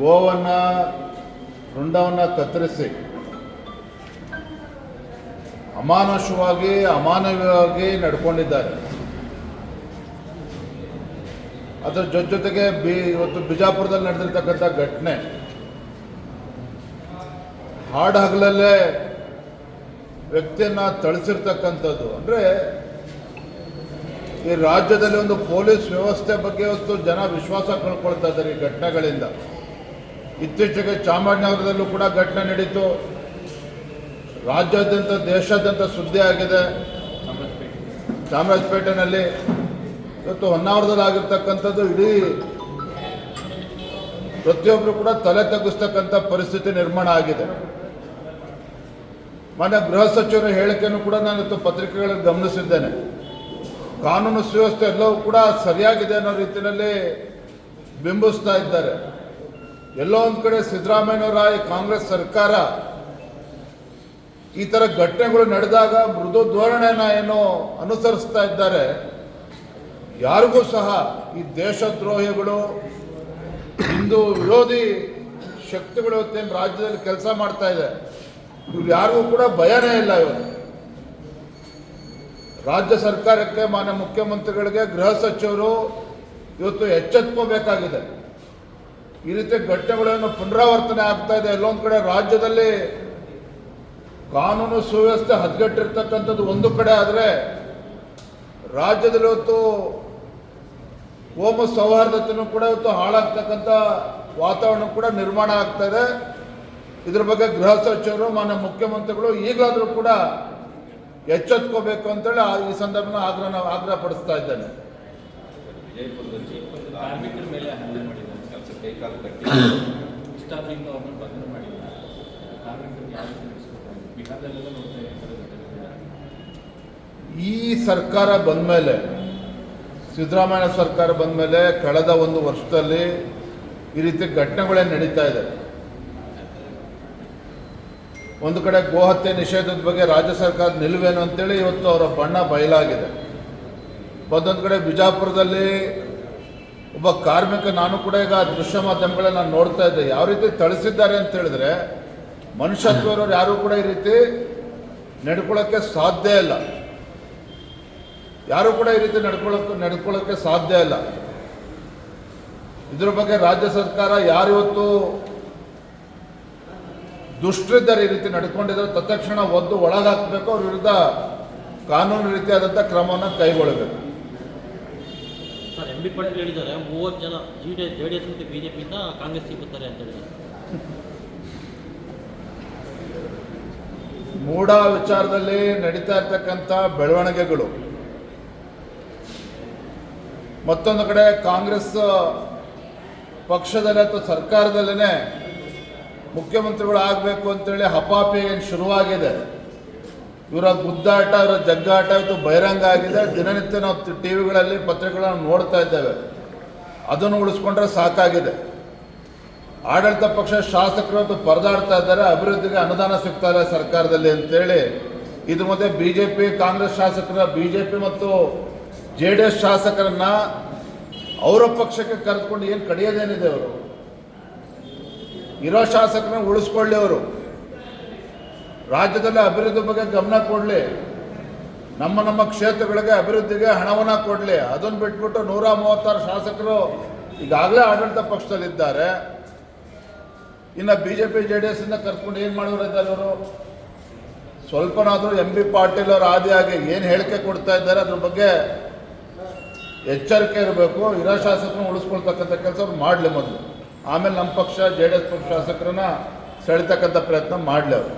ಗೋವನ್ನು ರುಂಡವನ್ನು ಕತ್ತರಿಸಿ, ಅಮಾನುಷವಾಗಿ, ಅಮಾನವೀಯವಾಗಿ ನಡ್ಕೊಂಡಿದ್ದಾರೆ. ಅದರ ಜೊತೆ ಜೊತೆಗೆ ಬಿ, ಇವತ್ತು ಬಿಜಾಪುರದಲ್ಲಿ ನಡೆದಿರ್ತಕ್ಕಂಥ ಘಟನೆ ಹಾಡು ಹಗಲಲ್ಲೇ ವ್ಯಕ್ತಿಯನ್ನ ಥಳಿಸಿರ್ತಕ್ಕಂಥದ್ದು. ಅಂದರೆ ಈ ರಾಜ್ಯದಲ್ಲಿ ಒಂದು ಪೊಲೀಸ್ ವ್ಯವಸ್ಥೆ ಬಗ್ಗೆ ಇವತ್ತು ಜನ ವಿಶ್ವಾಸ ಕಳ್ಕೊಳ್ತಾ ಇದ್ದಾರೆ ಈ ಘಟನೆಗಳಿಂದ. ಇತ್ತೀಚೆಗೆ ಚಾಮರಾಜನಗರದಲ್ಲೂ ಕೂಡ ಘಟನೆ ನಡೀತು. ರಾಜ್ಯಾದ್ಯಂತ, ದೇಶಾದ್ಯಂತ ಸುದ್ದಿ ಆಗಿದೆ. ಚಾಮರಾಜಪೇಟೆನಲ್ಲಿ ಇವತ್ತು ಹೊನ್ನಾವರದಲ್ಲಿ ಆಗಿರ್ತಕ್ಕಂಥದ್ದು ಇಡೀ ಪ್ರತಿಯೊಬ್ಬರು ಕೂಡ ತಲೆ ತಗ್ಗಿಸ್ತಕ್ಕಂಥ ಪರಿಸ್ಥಿತಿ ನಿರ್ಮಾಣ ಆಗಿದೆ. ಮಾನ್ಯ ಗೃಹ ಸಚಿವರ ಹೇಳಿಕೆಯನ್ನು ಕೂಡ ನಾನು ಇವತ್ತು ಪತ್ರಿಕೆಗಳಲ್ಲಿ ಗಮನಿಸಿದ್ದೇನೆ. ಕಾನೂನು ಸುವ್ಯವಸ್ಥೆ ಎಲ್ಲವೂ ಕೂಡ ಸರಿಯಾಗಿದೆ ಅನ್ನೋ ರೀತಿಯಲ್ಲಿ ಬಿಂಬಿಸ್ತಾ ಇದ್ದಾರೆ. ಎಲ್ಲೋ ಒಂದು ಕಡೆ ಸಿದ್ದರಾಮಯ್ಯನವರ ಕಾಂಗ್ರೆಸ್ ಸರ್ಕಾರ ಈ ಥರ ಘಟನೆಗಳು ನಡೆದಾಗ ಮೃದು ಧೋರಣೆನ ಏನು ಅನುಸರಿಸ್ತಾ ಇದ್ದಾರೆ. ಯಾರಿಗೂ ಸಹ ಈ ದೇಶದ್ರೋಹಿಗಳು, ಹಿಂದೂ ವಿರೋಧಿ ಶಕ್ತಿಗಳು ಇವತ್ತೇನು ರಾಜ್ಯದಲ್ಲಿ ಕೆಲಸ ಮಾಡ್ತಾ ಇದೆ, ಇವ್ರು ಯಾರಿಗೂ ಕೂಡ ಭಯನೇ ಇಲ್ಲ ಇವರು. ರಾಜ್ಯ ಸರ್ಕಾರಕ್ಕೆ ಮಾನ್ಯ ಮುಖ್ಯಮಂತ್ರಿಗಳಿಗೆ ಗೃಹ ಸಚಿವರು ಇವತ್ತು ಎಚ್ಚೆತ್ಕೋಬೇಕಾಗಿದೆ. ಈ ರೀತಿ ಘಟನೆಗಳನ್ನು ಪುನರಾವರ್ತನೆ ಆಗ್ತಾ ಇದೆ. ಎಲ್ಲೊಂದು ಕಡೆ ರಾಜ್ಯದಲ್ಲಿ ಕಾನೂನು ಸುವ್ಯವಸ್ಥೆ ಹದಗೆಟ್ಟಿರ್ತಕ್ಕಂಥದ್ದು ಒಂದು ಕಡೆ ಆದರೆ ರಾಜ್ಯದಲ್ಲಿ ಇವತ್ತು ಕೋಮು ಸೌಹಾರ್ದತೆಯೂ ಕೂಡ ಇವತ್ತು ಹಾಳಾಗ್ತಕ್ಕಂಥ ವಾತಾವರಣ ಕೂಡ ನಿರ್ಮಾಣ ಆಗ್ತಾ ಇದೆ. ಇದ್ರ ಬಗ್ಗೆ ಗೃಹ ಸಚಿವರು, ಮಾನ್ಯ ಮುಖ್ಯಮಂತ್ರಿಗಳು ಈಗಾದರೂ ಕೂಡ ಎಚ್ಚೆತ್ಕೋಬೇಕು ಅಂತೇಳಿ ಈ ಸಂದರ್ಭನ ಆಗ್ರಹ ಆಗ್ರಹ ಪಡಿಸ್ತಾ ಇದ್ದೇನೆ ಕೈಕಾಲು ಕಟ್ಟಿ ಸ್ಟಾಫಿಂಗ್ ಅವ್ರನ್ನ ಇದ್ದಾರೆ ಈ ಸರ್ಕಾರ ಬಂದ ಮೇಲೆ ಸಿದ್ದರಾಮಯ್ಯ ಸರ್ಕಾರ ಬಂದ ಮೇಲೆ ಕಳೆದ ಒಂದು ವರ್ಷದಲ್ಲಿ ಈ ರೀತಿ ಘಟನೆಗಳೇ ನಡೀತಾ ಇದೆ. ಒಂದು ಕಡೆ ಗೋಹತ್ಯೆ ನಿಷೇಧದ ಬಗ್ಗೆ ರಾಜ್ಯ ಸರ್ಕಾರ ನಿಲುವೇನು ಅಂತೇಳಿ ಇವತ್ತು ಅವರ ಬಣ್ಣ ಬಯಲಾಗಿದೆ. ಮತ್ತೊಂದು ಕಡೆ ಬಿಜಾಪುರದಲ್ಲಿ ಒಬ್ಬ ಕಾರ್ಮಿಕ, ನಾನು ಕೂಡ ಈಗ ದೃಶ್ಯ ಮಾಧ್ಯಮಗಳನ್ನ ನಾನು ನೋಡ್ತಾ ಇದ್ದೆ. ಯಾವ ರೀತಿ ಥಳಿಸಿದ್ದಾರೆ ಅಂತ ಹೇಳಿದ್ರೆ ಮನುಷ್ಯತ್ವ ಯಾರು ಕೂಡ ಈ ರೀತಿ ನಡ್ಕೊಳ್ಳೋಕ್ಕೆ ಸಾಧ್ಯ ಇಲ್ಲ. ಯಾರು ಕೂಡ ಈ ರೀತಿ ನಡ್ಕೊಳ್ಳೋಕೆ ನಡ್ಕೊಳ್ಳೋಕ್ಕೆ ಸಾಧ್ಯ ಇಲ್ಲ. ಇದ್ರ ಬಗ್ಗೆ ರಾಜ್ಯ ಸರ್ಕಾರ ಯಾರು ಇವತ್ತು ದುಷ್ಟರಿದ್ದಾರೆ ಈ ರೀತಿ ನಡ್ಕೊಂಡಿದ್ದಾರೆ, ತತ್ಕ್ಷಣ ಒದ್ದು ಒಳಗಾಕ್ಬೇಕು, ಅವ್ರ ವಿರುದ್ಧ ಕಾನೂನು ರೀತಿಯಾದಂಥ ಕ್ರಮವನ್ನು ಕೈಗೊಳ್ಳಬೇಕು. ಪಾಟೀಲ್ ಹೇಳಿದ್ದಾರೆ, ಮೂವತ್ತು ಜನ G D J D S ಮತ್ತು ಬಿ ಜೆ ಪಿಯಿಂದ ಕಾಂಗ್ರೆಸ್ ಸಿಗುತ್ತಾರೆ ಅಂತ ಹೇಳಿದ್ದಾರೆ. ಮೂಢ ವಿಚಾರದಲ್ಲಿ ನಡೀತಾ ಇರ್ತಕ್ಕಂಥ ಬೆಳವಣಿಗೆಗಳು. ಮತ್ತೊಂದು ಕಡೆ ಕಾಂಗ್ರೆಸ್ ಪಕ್ಷದಲ್ಲಿ ಅಥವಾ ಸರ್ಕಾರದಲ್ಲೇ ಮುಖ್ಯಮಂತ್ರಿಗಳು ಆಗಬೇಕು ಅಂತೇಳಿ ಹಪಾಪಿ ಏನು ಶುರುವಾಗಿದೆ? ಇವರ ಗುದ್ದಾಟ ಇವರ ಜಗ್ಗಾಟ ಇವತ್ತು ಬಹಿರಂಗ ಆಗಿದೆ. ದಿನನಿತ್ಯ ನಾವು ಟಿ ವಿಗಳಲ್ಲಿ ಪತ್ರಿಕೆಗಳನ್ನು ನೋಡ್ತಾ ಇದ್ದೇವೆ. ಅದನ್ನು ಉಳಿಸ್ಕೊಂಡ್ರೆ ಸಾಕಾಗಿದೆ. ಆಡಳಿತ ಪಕ್ಷ ಶಾಸಕರು ಇವತ್ತು ಪರದಾಡ್ತಾ ಇದ್ದಾರೆ. ಅಭಿವೃದ್ಧಿಗೆ ಅನುದಾನ ಸಿಗ್ತಾ ಇಲ್ಲ ಸರ್ಕಾರದಲ್ಲಿ ಅಂತೇಳಿ. ಇದ್ರ ಮಧ್ಯೆ ಬಿ ಜೆ ಪಿ ಕಾಂಗ್ರೆಸ್ ಶಾಸಕರ ಬಿ ಜೆ ಪಿ ಮತ್ತು ಜೆ ಡಿ ಎಸ್ ಶಾಸಕರನ್ನ ಅವರ ಪಕ್ಷಕ್ಕೆ ಕರೆದುಕೊಂಡು ಏನು ಕಡಿಯೋದೇನಿದೆ ಅವರು ಇರೋ ಶಾಸಕರನ್ನ ಉಳಿಸ್ಕೊಳ್ಳಿ ಅವರು. ರಾಜ್ಯದಲ್ಲಿ ಅಭಿವೃದ್ಧಿ ಬಗ್ಗೆ ಗಮನ ಕೊಡಲಿ. ನಮ್ಮ ನಮ್ಮ ಕ್ಷೇತ್ರಗಳಿಗೆ ಅಭಿವೃದ್ಧಿಗೆ ಹಣವನ್ನು ಕೊಡಲಿ. ಅದನ್ನು ಬಿಟ್ಬಿಟ್ಟು ನೂರ ಮೂವತ್ತಾರು ಶಾಸಕರು ಈಗಾಗಲೇ ಆಡಳಿತ ಪಕ್ಷದಲ್ಲಿದ್ದಾರೆ ಇನ್ನು B J P J D ಎಸ್ಸಿಂದ ಕರ್ಕೊಂಡು ಏನು ಮಾಡೋರು ಇದ್ದಾರೆ ಅವರು ಸ್ವಲ್ಪನಾದರೂ ಎಂ ಬಿ ಪಾಟೀಲ್ ಆದಿ ಆದಿಯಾಗಿ ಏನು ಹೇಳಿಕೆ ಕೊಡ್ತಾ ಇದ್ದಾರೆ ಅದ್ರ ಬಗ್ಗೆ ಎಚ್ಚರಿಕೆ ಇರಬೇಕು. ಇರೋ ಶಾಸಕರನ್ನ ಉಳಿಸ್ಕೊಳ್ತಕ್ಕಂಥ ಕೆಲಸ ಮಾಡಲಿ ಮೊದಲು. ಆಮೇಲೆ ನಮ್ಮ ಪಕ್ಷ ಜೆ ಡಿ ಎಸ್ ಪಕ್ಷ ಶಾಸಕರನ್ನ ಸೆಳಿತಕ್ಕಂಥ ಪ್ರಯತ್ನ ಮಾಡಲಿ ಅವರು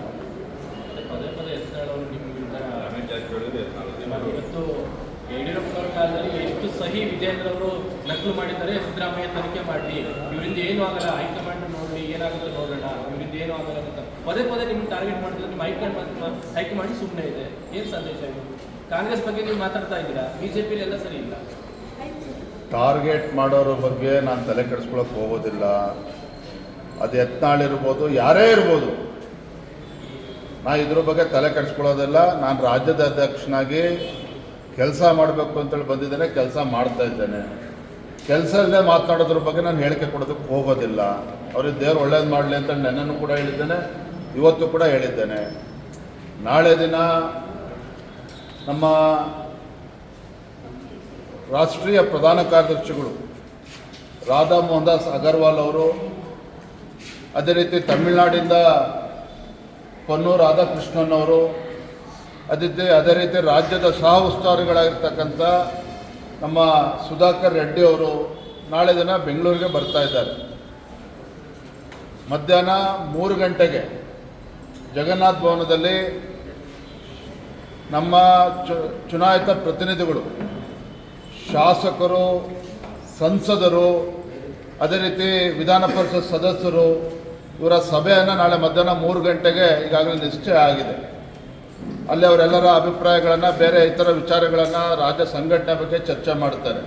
ಪದೇ ಪದೇ ಎತ್ತಾಳವರು ನಿಮ್ಮ ವಿರುದ್ಧ ರಮೇಶ್ ಜಾರಕಿಹೊಳಿ ಯತ್ನಾಳ್ ಇವತ್ತು ಯಡಿಯೂರಪ್ಪನವರ ಕಾಲದಲ್ಲಿ ಎಷ್ಟು ಸಹಿ ವಿಜೇಂದ್ರ ಅವರು ನಕಲು ಮಾಡಿದ್ದಾರೆ, ಸಿದ್ದರಾಮಯ್ಯ ತನಿಖೆ ಮಾಡಿ ಇವರಿಂದ ಏನು ಆಗಲ್ಲ, ಹೈಕಮಾಂಡ್ ನೋಡಲಿ ಏನಾಗುತ್ತೆ ನೋಡೋಣ. ಇವರಿಂದ ಏನು ಆಗಲ್ಲ ಅಂತ. ಪದೇ ಪದೇ ನಿಮ್ಗೆ ಟಾರ್ಗೆಟ್ ಮಾಡಿದ್ರೆ ನಿಮ್ಮ ಹೈಕಮಾಂಡ್ ಹೈಕ್ ಹೈಕಮಾಂಡ್ ಸುಮ್ಮನೆ ಇದೆ. ಏನು ಸಂದೇಶ ಇದು? ಕಾಂಗ್ರೆಸ್ ಬಗ್ಗೆ ನೀವು ಮಾತಾಡ್ತಾ ಇದ್ದೀರಾ? ಬಿಜೆಪಿಲಿ ಎಲ್ಲ ಸರಿ ಇಲ್ಲ. ಟಾರ್ಗೆಟ್ ಮಾಡೋರ ಬಗ್ಗೆ ನಾನು ತಲೆ ಕೆಡಿಸ್ಕೊಳಕ್ಕೆ ಹೋಗೋದಿಲ್ಲ. ಅದು ಎತ್ನಾಳಿರ್ಬೋದು ಯಾರೇ ಇರ್ಬೋದು. ನಾ ಇದ್ರ ಬಗ್ಗೆ ತಲೆ ಕೆಡಿಸ್ಕೊಳ್ಳೋದಿಲ್ಲ. ನಾನು ರಾಜ್ಯದ ಅಧ್ಯಕ್ಷನಾಗಿ ಕೆಲಸ ಮಾಡಬೇಕು ಅಂತೇಳಿ ಬಂದಿದ್ದೇನೆ, ಕೆಲಸ ಮಾಡ್ತಾ ಇದ್ದೇನೆ. ಕೆಲಸದಲ್ಲೇ ಮಾತನಾಡೋದ್ರ ಬಗ್ಗೆ ನಾನು ಹೇಳಿಕೆ ಕೊಡೋದಕ್ಕೆ ಹೋಗೋದಿಲ್ಲ. ಅವ್ರಿಗೆ ದೇವ್ರು ಒಳ್ಳೇದು ಮಾಡಲಿ ಅಂತ ನೆನ್ನೆನೂ ಕೂಡ ಹೇಳಿದ್ದೇನೆ, ಇವತ್ತು ಕೂಡ ಹೇಳಿದ್ದೇನೆ. ನಾಳೆ ದಿನ ನಮ್ಮ ರಾಷ್ಟ್ರೀಯ ಪ್ರಧಾನ ಕಾರ್ಯದರ್ಶಿಗಳು ರಾಧಾ ಮೋಹನ್ ದಾಸ್ ಅಗರ್ವಾಲ್ ಅವರು, ಅದೇ ರೀತಿ ತಮಿಳುನಾಡಿಂದ ಕೊನ್ನೂರು ರಾಧಾಕೃಷ್ಣನ್ ಅವರು ಅದೇ ಅದೇ ರೀತಿ ರಾಜ್ಯದ ಸಹ ಉಸ್ತುವಾರಿಗಳಾಗಿರ್ತಕ್ಕಂಥ ನಮ್ಮ ಸುಧಾಕರ್ ರೆಡ್ಡಿ ಅವರು ನಾಳೆ ದಿನ ಬೆಂಗಳೂರಿಗೆ ಬರ್ತಾ ಇದ್ದಾರೆ. ಮಧ್ಯಾಹ್ನ ಮೂರು ಗಂಟೆಗೆ ಜಗನ್ನಾಥ ಭವನದಲ್ಲಿ ನಮ್ಮ ಚುನಾಯಿತ ಪ್ರತಿನಿಧಿಗಳು, ಶಾಸಕರು, ಸಂಸದರು, ಅದೇ ರೀತಿ ವಿಧಾನ ಪರಿಷತ್ ಸದಸ್ಯರು ಇವರ ಸಭೆಯನ್ನು ನಾಳೆ ಮಧ್ಯಾಹ್ನ ಮೂರು ಗಂಟೆಗೆ ಈಗಾಗಲೇ ನಿಶ್ಚಯ ಆಗಿದೆ. ಅಲ್ಲಿ ಅವರೆಲ್ಲರ ಅಭಿಪ್ರಾಯಗಳನ್ನು, ಬೇರೆ ಇತರ ವಿಚಾರಗಳನ್ನು ರಾಜ್ಯ ಸಂಘಟನೆ ಬಗ್ಗೆ ಚರ್ಚೆ ಮಾಡ್ತಾರೆ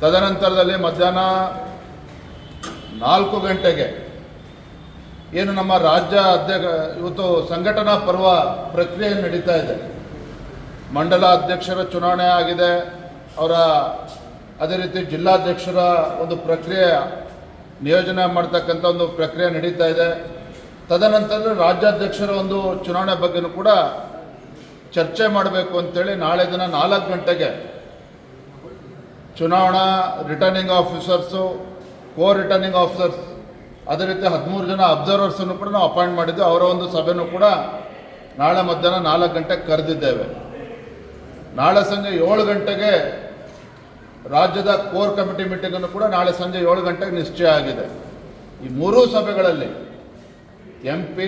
ತದನಂತರದಲ್ಲಿ ಮಧ್ಯಾಹ್ನ ನಾಲ್ಕು ಗಂಟೆಗೆ ಏನು ನಮ್ಮ ರಾಜ್ಯ ಅಧ್ಯಕ್ಷ, ಇವತ್ತು ಸಂಘಟನಾ ಪರ್ವ ಪ್ರಕ್ರಿಯೆ ನಡೀತಾ ಇದೆ. ಮಂಡಲ ಅಧ್ಯಕ್ಷರ ಚುನಾವಣೆ ಆಗಿದೆ. ಅವರ ಅದೇ ರೀತಿ ಜಿಲ್ಲಾಧ್ಯಕ್ಷರ ಒಂದು ಪ್ರಕ್ರಿಯೆ ನಿಯೋಜನೆ ಮಾಡ್ತಕ್ಕಂಥ ಒಂದು ಪ್ರಕ್ರಿಯೆ ನಡೀತಾ ಇದೆ. ತದನಂತರ ರಾಜ್ಯಾಧ್ಯಕ್ಷರ ಒಂದು ಚುನಾವಣೆ ಬಗ್ಗೆನೂ ಕೂಡ ಚರ್ಚೆ ಮಾಡಬೇಕು ಅಂತೇಳಿ ನಾಳೆ ದಿನ ನಾಲ್ಕು ಗಂಟೆಗೆ ಚುನಾವಣಾ returning officers co returning officers ಅದೇ ರೀತಿ ಹದಿಮೂರು ಜನ ಅಬ್ಸರ್ವರ್ಸನ್ನು ಕೂಡ ನಾವು ಅಪಾಯಿಂಟ್ ಮಾಡಿದ್ದು ಅವರ ಒಂದು ಸಭೆನೂ ಕೂಡ ನಾಳೆ ಮಧ್ಯಾಹ್ನ ನಾಲ್ಕು ಗಂಟೆಗೆ ಕರೆದಿದ್ದೇವೆ. ನಾಳೆ ಸಂಜೆ ಏಳು ಗಂಟೆಗೆ ರಾಜ್ಯದ ಕೋರ್ ಕಮಿಟಿ ಮೀಟಿಂಗನ್ನು ಕೂಡ ನಾಳೆ ಸಂಜೆ ಏಳು ಗಂಟೆಗೆ ನಿಶ್ಚಯ ಆಗಿದೆ. ಈ ಮೂರೂ ಸಭೆಗಳಲ್ಲಿ ಎಂ ಪಿ